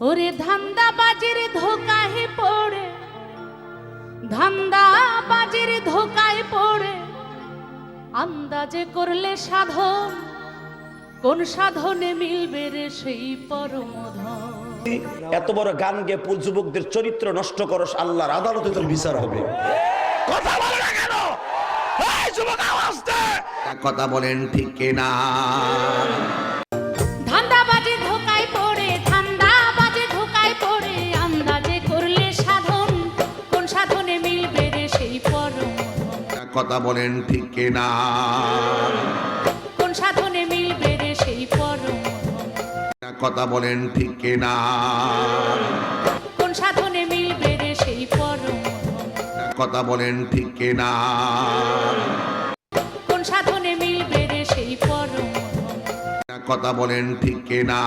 ওরে ধান্দা বাজির ধোকায় পড়ে। ধান্দা বাজির ধোকায় পড়ে। আন্দাজে করলে সাধন কোন সাধনে মিলবে রে সেই পরমধন? এত বড় গান গেয়ে পুল যুবকদের চরিত্র নষ্ট করস আল্লাহর আদালতে তোর বিচার হবে। কথা বলে না কেন? এই যুবক আওয়াজ দে। কথা বলেন ঠিক কিনা? কথা বলেন ঠিক কিনা? কোন সাধনে মিলবে রে সেই পরমধন কথা বলেন ঠিক কিনা? কোন সাধনে মিলবে রে সেই পরমধন কথা বলেন ঠিক কিনা? কোন সাধনে মিলবে রে সেই পরমধন কথা বলেন ঠিক কিনা?